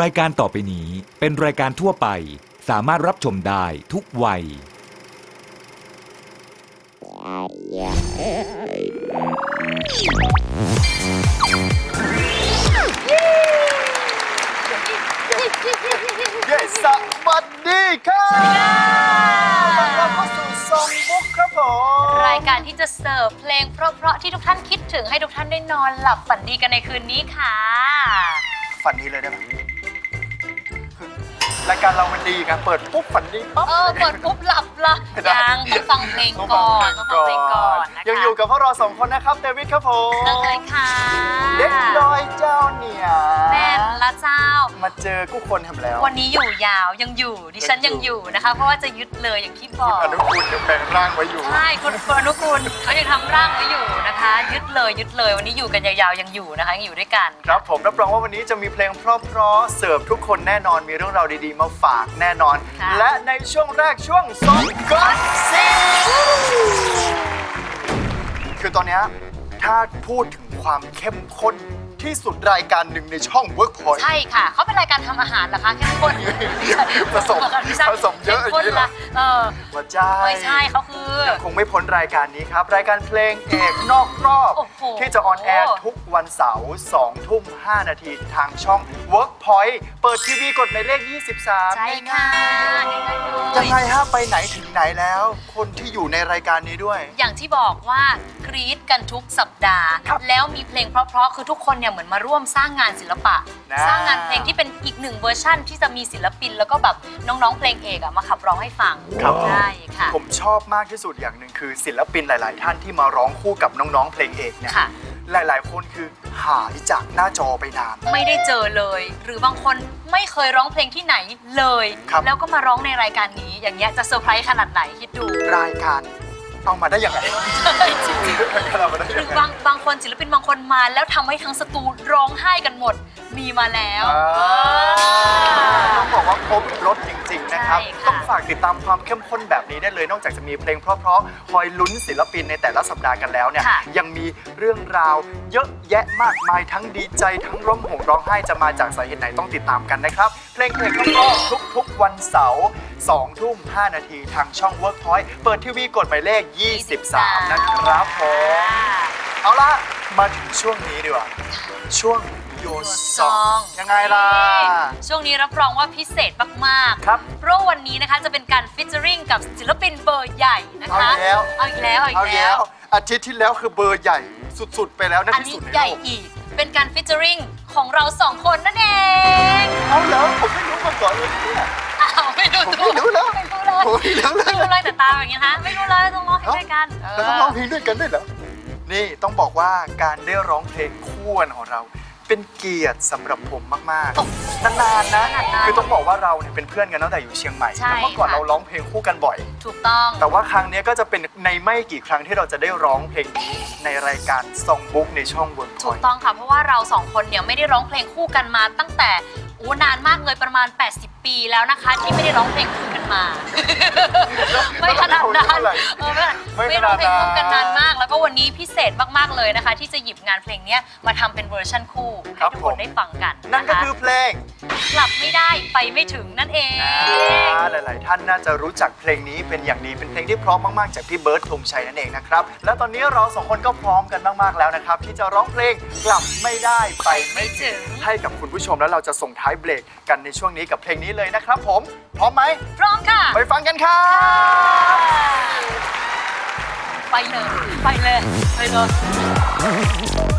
รายการต่อไปนี้เป็นรายการทั่วไป สามารถรับชมได้ทุกวัย เย้สวัสดีครับต้อนรับเข้าสู่ทรงบุ๊กครับผม รายการที่จะเสิร์ฟเพลงเพราะๆที่ทุกท่านคิดถึงให้ทุกท่านได้นอนหลับฝันดีกันในคืนนี้ค่ะ ฝันดีเลยได้ไหมคือ รายการเรามันดีไงเปิดปุ๊บฝันดีปั๊บ เออเปิดปุ๊บหลับละไม่ได้ยังต้องฟังเพลงก่อนต้องฟังเพลงก่อนนะคะยังอยู่กับพวกเราสองคนนะครับเดวิดครับผมเลิกเลยค่ะเด็กน้อยเจ้าเนี่ยแม่ละเจ้า มาเจอกู้คนทำแล้ว วันนี้อยู่ยาวยังอยู่ดิฉันยังอยู่นะคะ เพราะว่าจะยึดเลยอย่างที่บคุอณกอนุกูลยังแปลงร่างไว้อยู่ใช่คุณคุณอนุกูลเขายังทำร่างไว้อยู่นะคะ ยึดเลยยึดเลยวันนี้อยู่กันยาวๆยังอยู่นะคะยังอยู่ด้วยกัน ครับผมรับรองว่าวันนี้จะมีเพลงเพราะๆเสิร์ฟทุกคนแน่นอนมีเรื่องราวดีๆมาฝากแน่นอน ค่ะ และในช่วงแรกช่วงสองก็ซิคือตอนเนี้ยถ้าพูดถึงความเข้มข้น ที่สุดรายการหนึ่งในช่อง Workpoint ใช่ค่ะ เขาเป็นรายการทำอาหารเหรอคะเข้มข้นผสมไใช่ผสมเยอะข้มข้นอย่างนี้เหรอละเออว่าใช่ไม่ใช่เขาคือคงไม่พ้นรายการนี้ครับ รายการเพลงเอกนอกรอบ โอ้โห ที่จะออนแอร์ทุกวันเสาร์2ทุ่ม 5 นาทีทางช่อง Workpoint เปิดทีวีกดหมายเลข 23ใช่ค่ะยังไงฮะไปไหนถึงไหนแล้ว คนที่อยู่ในรายการนี้ด้วย อย่างที่บอกว่ากรี๊ดกันทุกสัปดาห์ ครับ แล้วมีเพลงเพราะๆคือทุกคนเนี่ยเหมือนมาร่วมสร้างงานศิลปะ นะ สร้างงานเพลงที่เป็นอีกหนึ่งเวอร์ชั่นที่จะมีศิลปิน แล้วก็แบบน้องๆเพลงเอกอะมาขับร้องให้ฟังครับ ใช่ค่ะ ผมชอบมากที่สุดอย่างหนึ่งคือศิลปินหลาย ๆ ท่านที่มาร้องคู่กับน้อง ๆ เพลงเอกเนี่ยค่ะ หลาย ๆ คนคือหายจากหน้าจอไปนาน ไม่ได้เจอเลย หรือบางคนไม่เคยร้องเพลงที่ไหนเลย ครับ แล้วก็มาร้องในรายการนี้อย่างเงี้ยจะเซอร์ไพรส์ขนาดไหนคิดดู รายการเอามาได้ยังไงเอามาได้หยัรืองไง บางบางคนศิลปินบางคนมา แล้วทำให้ทั้งสตูร้องไห้กันหมด มีมาแล้วอ่าต้องบอกว่าครบรถจริง ๆ นะครับ ใช่ค่ะ ต้องฝากติดตามความเข้มข้นแบบนี้ได้เลย นอกจากจะมีเพลงเพราะๆ คอยลุ้นศิลปินในแต่ละสัปดาห์กันแล้วเนี่ยค่ะยังมีเรื่องราวเยอะแยะมากมายทั้งดีใจทั้งร้องห่มร้องไห้จะมาจากสาเหตุไหนต้องติดตามกันนะครับ เพลงเพลงก็ทุกๆวันเสาร์ 2 ทุ่ม 5 นาทีทางช่อง Workpoint เปิดทีวีกดหมายเลข 23 นะครับผมเอาล่ะ มาถึงช่วงนี้ดีกว่า ช่วงโยซอง ยังไงล่ะ ช่วงนี้รับรองว่าพิเศษมากๆ ครับ เพราะวันนี้นะคะจะเป็นการฟิชเจอริงกับศิลปินเบอร์ใหญ่นะคะ เอาอีกแล้ว เอาอีกแล้ว เอาอีเอากแล้แล้ว วอาทิตย์ที่แล้วคือเบอร์ใหญ่สุดๆ ไปแล้วนะอันที่นี้สุดในใหญ่โลกอีก เป็นการฟิชเจอริง ของเราสองคนนั่นเองเอาแล้วผมไม่รู้มาก่อนเลยเนี่ย อ้าวไม่รู้ผมตัวไม่รู้แล้ว ไม่รู้เลยผมไม่รู้เลยไม่รู้เลยแต่ตาอย่างเงี้ยฮะไม่รู้เลยต้องร้องให้ด้วยกันแล้วต้องร้องเพลงด้วยกันด้วยเหรอ นี่ต้องบอกว่าการได้ร้องเพลงคู่กันของเรา เป็นเกียรติสำหรับผมมากๆนานๆนะคือต้องบอกว่าเราเนี่ยเป็นเพื่อนกันตั้งแต่อยู่เชียงใหม่ใช่แล้วเมื่อก่อนค่ะ เราร้องเพลงคู่กันบ่อย ถูกต้อง แต่ว่าครั้งเนี้ยก็จะเป็นในไม่กี่ครั้งที่เราจะได้ร้องเพลงนี้ในรายการซองบุ๊กในช่องเวิร์กพถูอกยต้องค่ะ เพราะว่าเราสองคนเนี่ยไม่ได้ร้องเพลงคู่กันมาตั้งแต่ อู้นานมากเลยประมาณ 80 ปีแล้วนะคะ ที่ไม่ได้ร้องเพลงคู่กันมา ไม่ขนาดนั้นเออไม่ไม่ไม่ขร้นาองดเพลงนั้นคู่กันนานมาก แล้วก็วันนี้พิเศษมากๆเลยนะคะ ที่จะหยิบงานเพลงเนี้ยมาทำเป็นเวอร์ชั่นคู่ให้ทุกคนได้ฟังกันนั่นก็ะะคือเพลงกลับไม่ได้ไปไม่ถึงนั่นเองอ่าหลาย ๆ ท่านน่าจะรู้จักเพลงนี้เป็นอย่างดีเป็นเพลงที่พร้อมมาก ๆ จากพี่เบิร์ดธงชัยนั่นเองนะครับและตอนนี้เราสองคนก็พร้อมกันมาก ๆ แล้วนะครับ ที่จะร้องเพลงกลับไม่ได้ไปไม่ถึงให้กับคุณผู้ชมแล้วเราจะส่งท้ายเบรกกันในช่วงนี้กับเพลงนี้เลยนะครับผม พร้อมไหม พร้อมค่ะ ไปฟังกันครับ ไปเลย ไปเลย ไปเลย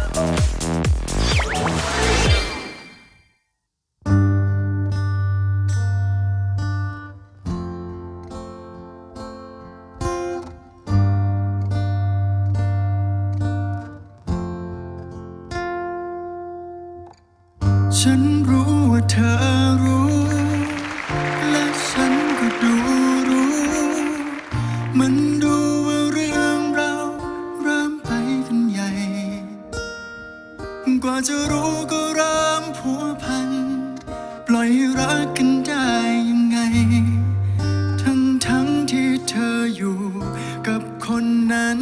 นั้น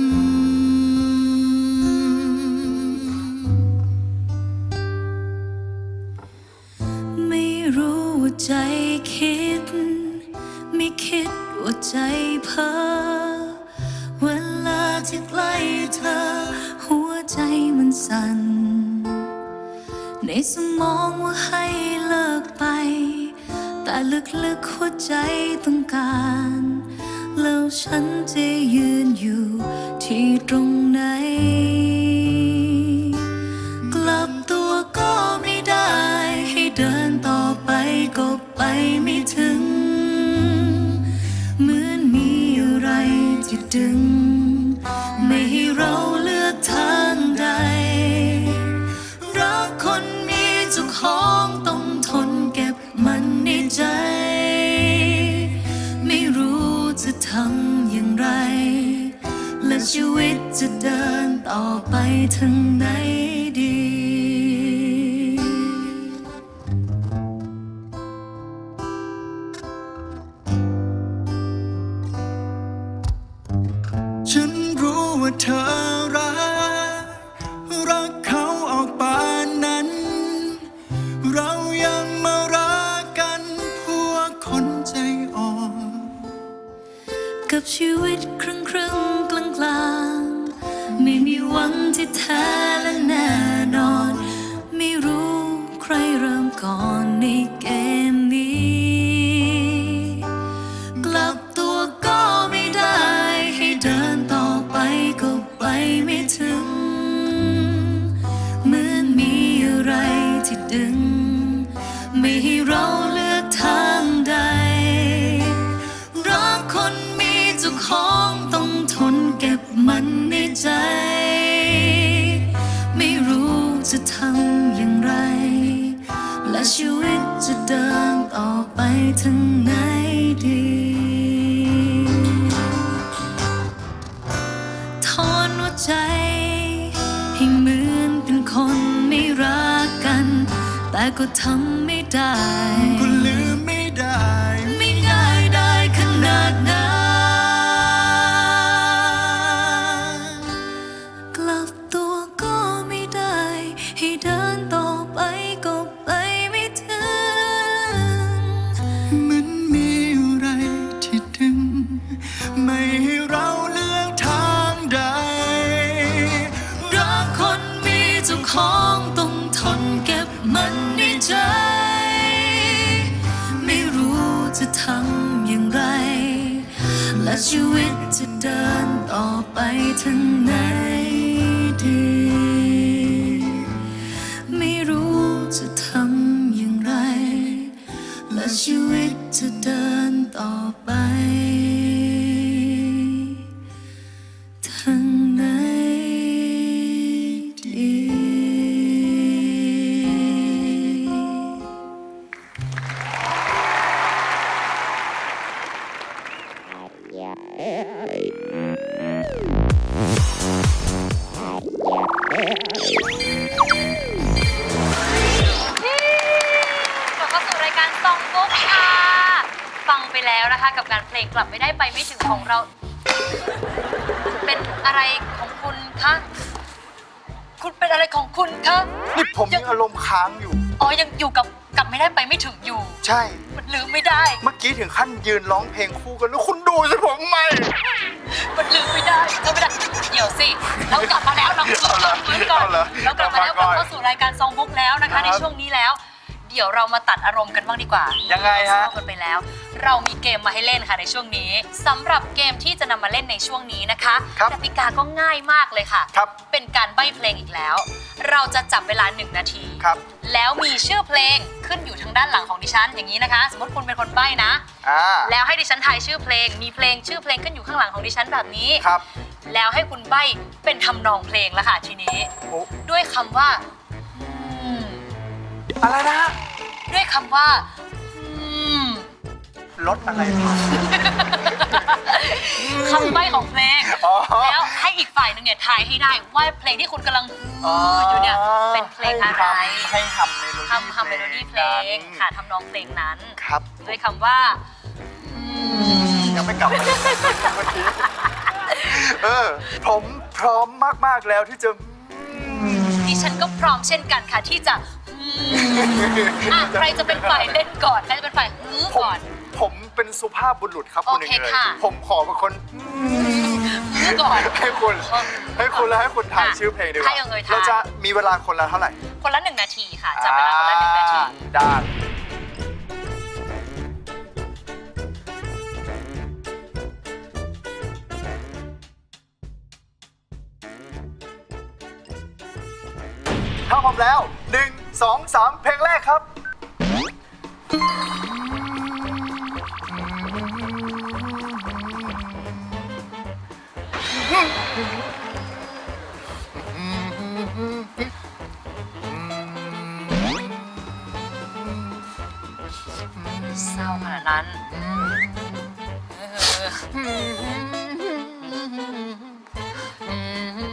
ไม่รู้ว่าใจคิด ไม่คิดว่าใจเพ้อเวลาที่ใกล้เธอ หัวใจมันสั่น ในสมองว่าให้เลิกไป แต่ลึกๆหัวใจต้องการ แล้วฉันจะยืนอยู่ที่ตรงไหน กลับตัวก็ไม่ได้ ให้เดินต่อไปก็ไปไม่ถึง เหมือนมีอะไรที่ดึง ไม่ให้เราเลือกทางใด รักคนมีเจ้าของต้อง เรา เป็นอะไรของคุณคะคุณเป็นอะไรของคุณคะนี่ผมยังอารมณ์ค้างอยู่ อ๋อยังอยู่กับกลับไม่ได้ไปไม่ถึงอยู่ ใช่ มันลืมไม่ได้ เมื่อกี้ถึงขั้นยืนร้องเพลงคู่กันแล้วคุณดูสิผมไหมมันลืมไม่ได้ก็ไม่ได้เดี๋ยวสิเรากลับมาแล้วเรากลับมาฟื้นก่อนเอาเหรอเรากลับมาแล้วกลักลับบมาก่อนเข้าสู่รายการซองบุ๊กแล้วนะครัคะบในช่วงนี้แล้ว เดี๋ยวเรามาตัดอารมณ์กันบ้างดีกว่า ยังไงฮะเศร้ากันไปแล้ว เรามีเกมมาให้เล่นค่ะในช่วงนี้สำหรับเกมที่จะนำมาเล่นในช่วงนี้นะคะครับ กติกาก็ง่ายมากเลยค่ะ ครับ เป็นการใบ้เพลงอีกแล้ว เราจะจับเวลาหนึ่งนาที ครับ แล้วมีชื่อเพลงขึ้นอยู่ทางด้านหลังของดิฉัน อย่างนี้นะคะ สมมติคุณเป็นคนใบ้นะ อ่า แล้วให้ดิฉันทายชื่อเพลง มีเพลงชื่อเพลงขึ้นอยู่ข้างหลังของดิฉันแบบนี้ ครับ แล้วให้คุณใบ้เป็นทำนองเพลงแล้วค่ะทีนี้ โอ้ด้วยคำว่าอืม อะไรนะฮะด้วยคำว่า อืมรถอะไรมาคำใบ้ของเพลง อ๋อ แล้วให้อีกฝ่ายหนึงเนี่ยทายให้ได้ว่าเพลงที่คุณกำลังฮืออยู่เนี่ยเป็นเพลงอะไรให้ทำเมโลดี้ทำทำเมโลดี้เพลงค่ะทำนองเพลงนั้น ครับด้วยคำว่าอืมยังไม่กลับมาเมื่อกี้เออ ผมพร้อมมาก ๆ แล้วที่จะ ดิฉันก็พร้อมเช่นกันค่ะที่จะ อืมอะใครจะเป็นฝ่ายเล่นก่อน ใครจะเป็นฝ่ายฮื้อผมก่อน ผมเป็นสุภาพบุรุษครับคุณหนึ่งโอเคเลยค่ะ ผมขอเป็นคนฮื้อก่อน ให้คุณเออให้คุณแล้วให้คุณถ่ายอะชื่อเพลงดีกให้ว่าเอ่ยถ่ายเราจะมีเวลาคนละเท่าไหร่คนละหนึ่งนาทีค่ะจับเวลาคนละหนึ่งนาที อ่ได้ถ้าพร้อมแล้ว 1 2 3เพลงแรกครับ เศร้าขนาดนั้น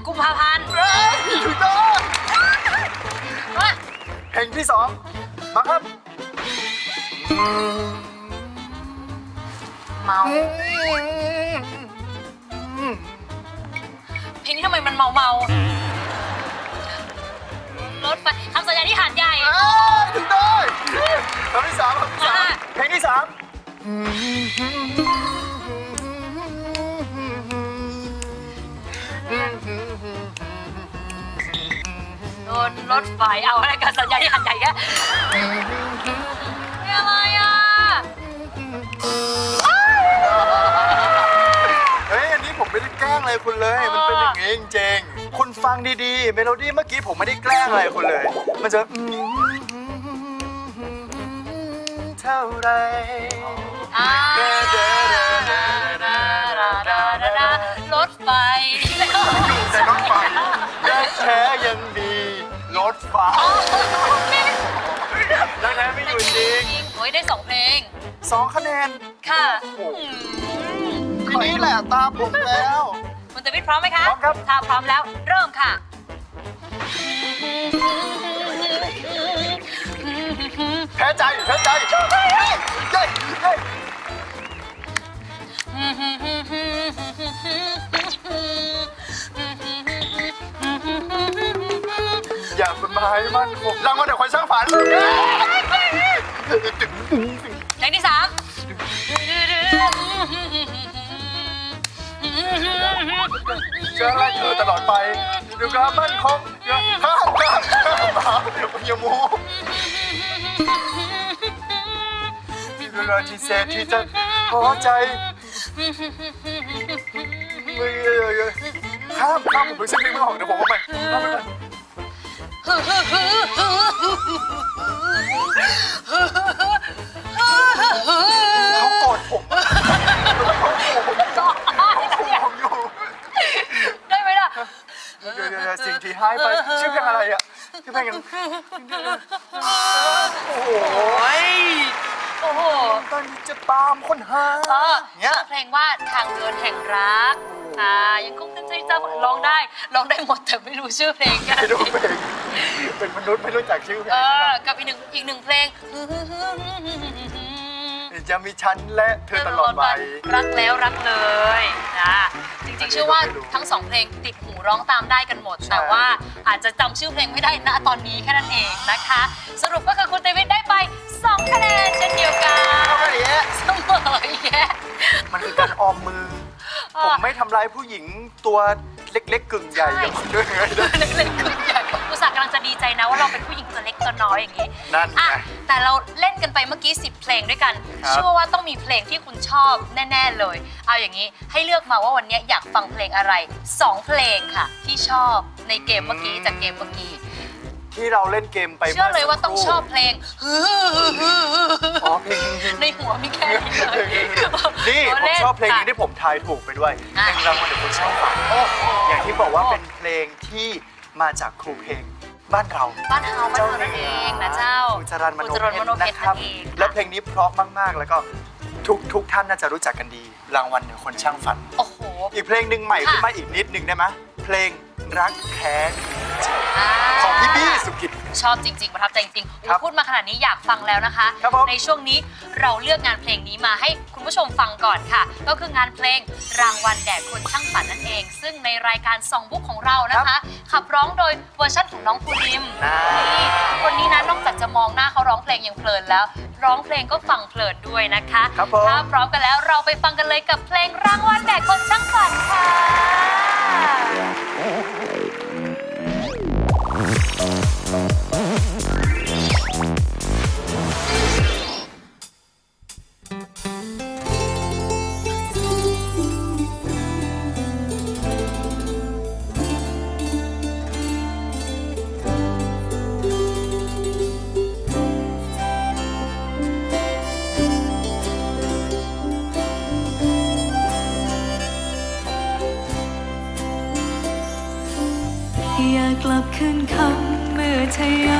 กุมภาพันธ์ ที่สองมาครับ เมาเพลงนี้ทำไมมันเมาเมาๆรถไฟคำสัญญาที่หาดใหญ่อ้าวถูกต้องคำที่สามคำที่สามมาเพลงที่สาม โดนรถไฟเอาอะไรกันสัญญาที่หาดใหญ่แกไม่อะไรอะเฮ้ยอันนี้ผมไม่ได้แกล้งอะไรคุณเลย มันเป็นอย่างนี้จริงๆ คุณฟังดีๆ เมโลดี้เมื่อกี้ผมไม่ได้แกล้งอะไรคุณเลย มันจะเท่าไรอ่ารถไฟแต่รถไฟรักแท้ยังมี รถไฟรักแท้ไม่อยู่จริงโอ้ยได้สองเพลง สองคะแนน ค่ะโอ้โหทีนี้แหละตามผมแล้ว คุณตวิทย์พร้อมไหมคะพร้อมครับ ถ้าพร้อมแล้วเริ่มค่ะ แพ้ใจแพ้ใจเฮ้ยเฮ้ยเฮ้ยอย่าเป็น ไม้มั่นคงรางวัลเดี๋ยวคนสร้างฝันเพลงที่สามจะไล่เธอตลอดไปดูการมั่นคงอย่าห้ามห้ามห้ามอย่ามูเวลาที่เศษที่จะพอใจไม่ข้ามข้ามผมไปซึ่งเพลงไม่ออกเดี๋ยวผมว่าไปข้ามไปก่อน เขาโกรธผมอะผมอยู่ ได้ไหมล่ะเดี๋ยวเดี๋ยวสิ่งที่หายไปชื่อเพลงอะไรอะชื่อเพลงยังโอ้โหโอ้โหตอนนี้จะตามคนหาเออเนี่ยชื่เพลงว่าทางเดินแห่งรักอ่ายังคง เป็นใจเจ้าร้องได้ร้องได้หมดแต่ไม่รู้ชื่อเพลงกันไม่รู้เพลงเป็นมนุษย์ไม่รู้จักชื่อเพลเองอกับอีกหนึ่งอีกหนึ่งเพลงจะมีฉันและเธอตลอดไปรักแล้วรักเลยนะจริงๆเชื่อว่าไม่รู้ทั้งสองเพลงติดหูร้องตามได้กันหมดใช่แต่ว่าอาจจะจำชื่อเพลงไม่ได้ณตอนนี้แค่นั้นเองนะคะ สรุปก็คือคุณเตวิทได้ไป2คะแนนเช่นเดียวกันเท่ากันนี้เสมออีกแยะมันคือการออมมือเออ ผมไม่ทำร้ายผู้หญิงตัวเล็กๆกึ่งใหญ่อย่างคุณด้วยนะเล็กๆคือใหญ่อุตส่าห์กำลังจะดีใจนะว่าเราเป็นผู้หญิงตัวเล็กตัวน้อยอย่างนี้นั่นไง อะแต่เราเล่นกันไปเมื่อกี้ 10 เพลงด้วยกัน ครับ เชื่อว่าต้องมีเพลงที่คุณชอบแน่ ๆเลย เอาอย่างนี้ให้เลือกมาว่าวันนี้อยากฟังเพลงอะไร 2 เพลงค่ะ ที่ชอบในเกมเมื่อกี้จากเกมเมื่อกี้ ที่เราเล่นเกมไปเชื่อเลยว่าต้องมื่ชอบเพลงอ๋อเพลงในหัวมีแค่นี้เลยนี่ผมล่ชอบเพลงนี้ค่ะที่ผมทายถูกไปด้วยอะเพลงรางวัลเด็กคนช่างฝันโอ้โหอย่างที่บอกว่าเป็นเพลงที่มาจากครูเพลงบ้านเราบ้านเฮาบ้านเฮานั่นเองนะเจ้าคุณจรันมโนคุณจรัญเพมชโนรเพนะชรครับนั่นเองค่ะแล้วเพลงนี้เพราะมาก ๆ แล้วก็ทุกทุกท่านน่าจะรู้จักกันดี รางวัลเด็กคนช่างฝัน โอ้โห อีกเพลงหนึ่งใหม่ค่ะขึ้นมาอีกนิดหนึ่งได้ไหมเพลงรักแท้าของพี่บี้สุกิจ ชอบจริงๆประทับใจจริงๆครับพูดมาขนาดนี้อยากฟังแล้วนะคะ ครับผม ในช่วงนี้เราเลือกงานเพลงนี้มาให้คุณผู้ชมฟังก่อนค่ะ ก็คืองานเพลงรางวัลแด่คนช่างฝันนั่นเอง ซึ่งในรายการซองบุ๊กของเรานะคะ ขับร้องโดยเวอร์ชันของน้องภูริมอ่า นี่คนนี้นะนอกจากจะมองหน้าเขาร้องเพลงยังเพลินแล้ว ร้องเพลงก็ฟังเพลินด้วยนะคะครับผม ถ้าพร้อมกันแล้วเราไปฟังกันเลยกับเพลงรางวัลแด่คนช่างฝันค่ะ อ เ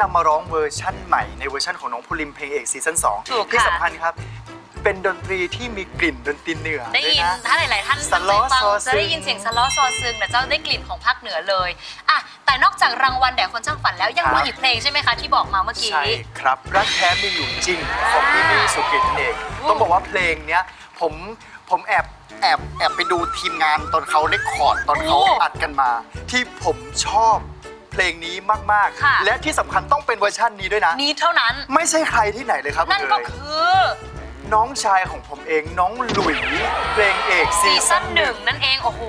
นำมาร้องเวอร์ชั่นใหม่ในเวอร์ชั่นของน้องพูลิมเพลงเอกซีซั่นถูก2ที่ค่ะสำคัญครับ เป็นดนตรีที่มีกลิ่นดนตรีเหนือได้ด้วยยินนะ ถ้าหลาย ๆ ท่านสล้อตั้งใจฟังซอซึง จะได้ยินเสียงสล้อซอซึงแต่เจ้าได้กลิ่นของภาคเหนือเลยอะแต่นอกจากรางวัลแด่คนช่างฝันแล้วยังมีอีกเพลงใช่ไหมคะที่บอกมาเมื่อกี้ ใช่ครับรักแท้มีอยู่จริงของพี่มี่สุกิตนั่นเองโอ้ต้องบอกว่าเพลงเนี้ยผมผมแอบแอบแอบไปดูทีมงานตอนเขาเรคคอร์ดตอนเขาอัดกันมา ที่ผมชอบ เพเพลงนี้มากค่ะ ๆ และที่สำคัญต้องเป็นเวอร์ชันนี้ด้วยนะ นี้เท่านั้น ไม่ใช่ใครที่ไหนเลยครับนั่นคุณก็เอ๋ยคือน้องชายของผมเองน้องหลุยเพลงเอกซีซีซั่ซั่นนหหนึ่นึ่งงนั่นเอง โอ้โห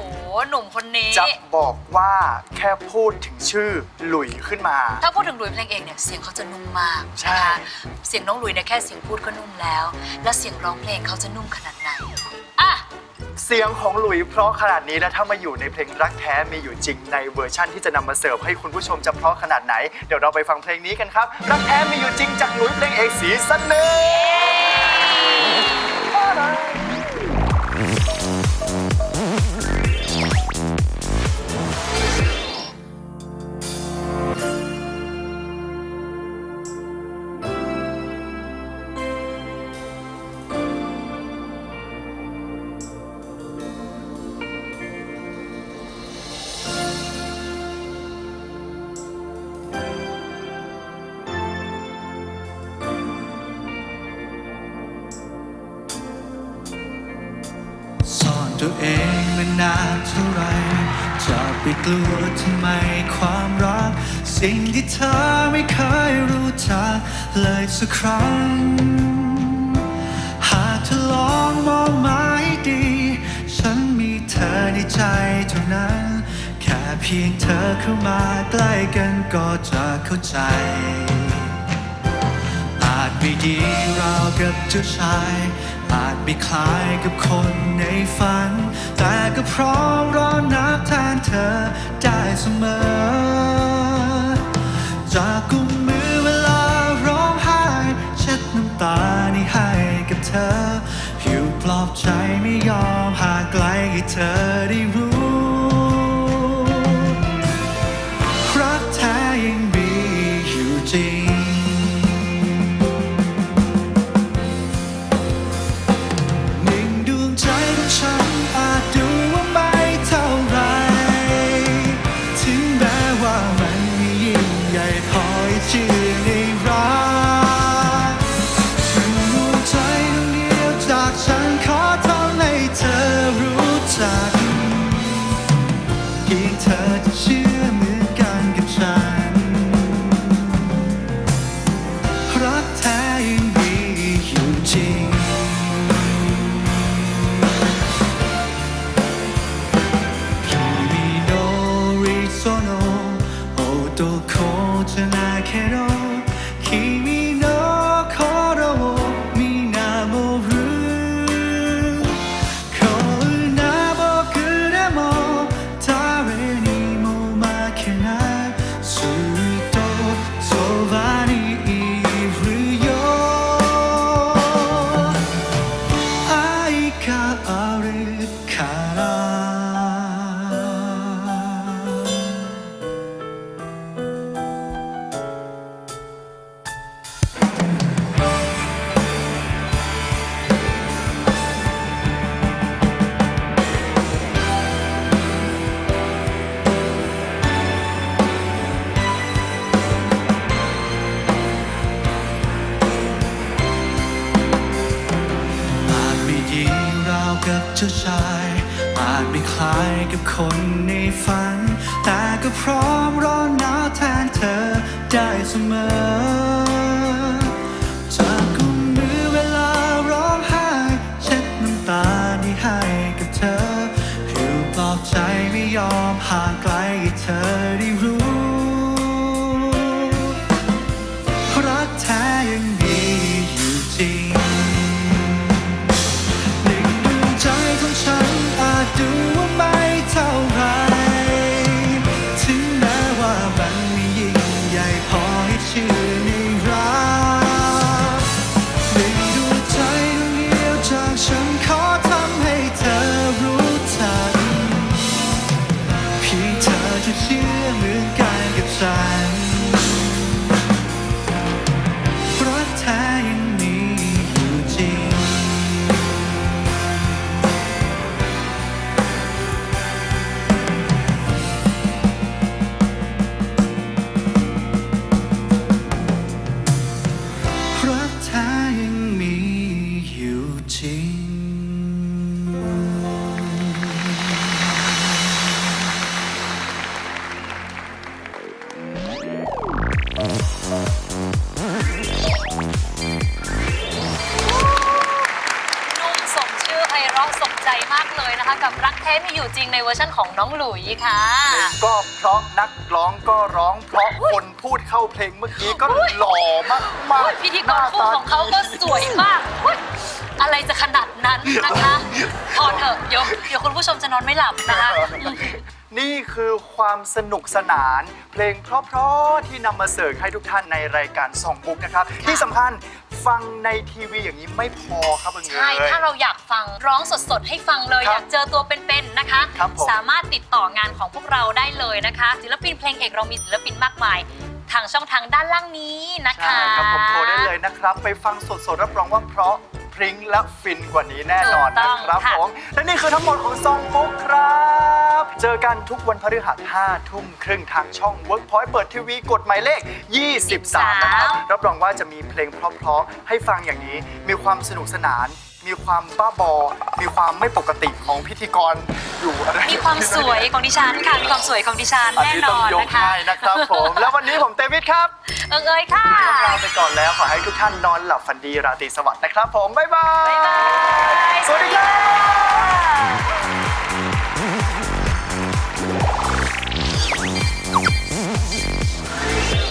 หนุ่มคนนี้ จะบอกว่าแค่พูดถึงชื่อหลุยขึ้นมา ถ้าพูดถึงหลุยเพลงเองเนี่ย เสียงเขาจะนุ่มมากใช่ นะคะเสียงน้องหลุยเนี่ยแค่เสียงพูดก็นุ่มแล้ว แล้วเสียงร้องเพลงเขาจะนุ่มขนาดไหนอะ เสียงของหลุยเพราะขนาดนี้และถ้ามาอยู่ในเพลงรักแท้มีอยู่จริงในเวอร์ชั่นที่จะนำมาเสิร์ฟให้คุณผู้ชมจะเพราะขนาดไหน เดี๋ยวเราไปฟังเพลงนี้กันครับ รักแท้มีอยู่จริงจากหลุยเพลงเอกสีสันหนึ่ กลัวทำไมความรัก สิ่งที่เธอไม่เคยรู้จักเลยสักครั้ง หากเธอลองมองมาให้ดี ฉันมีเธอในใจเท่านั้น แค่เพียงเธอเข้ามาใกล้กันก็จะเข้าใจ ดีราวกับเจ้าชาย อาจไม่คล้ายกับคนในฝัน แต่ก็พร้อมรอนับแทนเธอได้เสมอ จากกุมมือเวลาร้องไห้ เช็ดน้ำตานี่ให้กับเธอผิวปลอบใจไม่ยอมห่างไกลให้เธอได้รู้ วอร์ชั่นของน้องหลุยค่ะ เพลงก็เพราะนักร้องก็ร้องเพราะคนพูดเข้าเพลงเมื่อกี้ก็หล่อมากมากพิธีกรคู่ของเขาก็สวยมากอุ๊ยอะไรจะขนาดนั้นนะคะพอเถอะเดี๋ยวเดี๋ยวคุณผู้ชมจะนอนไม่หลับนะคะอืมนี่คือความสนุกสนาน เพลงเพราะๆที่นำมาเสิร์ฟให้ทุกท่านในรายการส่องบุ๊กนะครับ ที่สำคัญ ฟังในทีวีอย่างนี้ไม่พอครับเอิงเอ๋ใช่ยถ้าเราอยากฟังร้องสดๆ ให้ฟังเลย ครับอยากเจอตัวเป็นๆ นะคะ ครับผม สามารถติดต่องานของพวกเราได้เลยนะคะ ศิลปินเพลงเอกเรามีศิลปินมากมาย ทางช่องทางด้านล่างนี้นะคะ ใช่ครับผมโทรได้เลยนะครับ ไปฟังสดๆรับรองว่าเพราะ พริ้งและฟินกว่านี้แน่นอนถูกต้นะองครับค่ะผมและนี่คือทั้งหมดของซองบุ๊กครับ เจอกันทุกวันพฤหัส5ทุ่มครึ่งทางช่อง Workpoint เปิดทีวีกดหมายเลข 23 นะครับ รับรองว่าจะมีเพลงเพราะๆให้ฟังอย่างนี้มีความสนุกสนาน มีความบ้าบอ มีความไม่ปกติของพิธีกรอยู่อะไรมีความสวยของดิฉันค่ะ มีความสวยของดิฉันแน่นอนนะคะให้นะครับผม แล้ววันนี้ผมเตมิดครับเอิงเอยค่ะลาไปก่อนแล้วขอให้ทุกท่านนอนหลับฝันดีราตรีสวัสดิ์นะครับผม บ๊ายบายสวัสดีค่ะ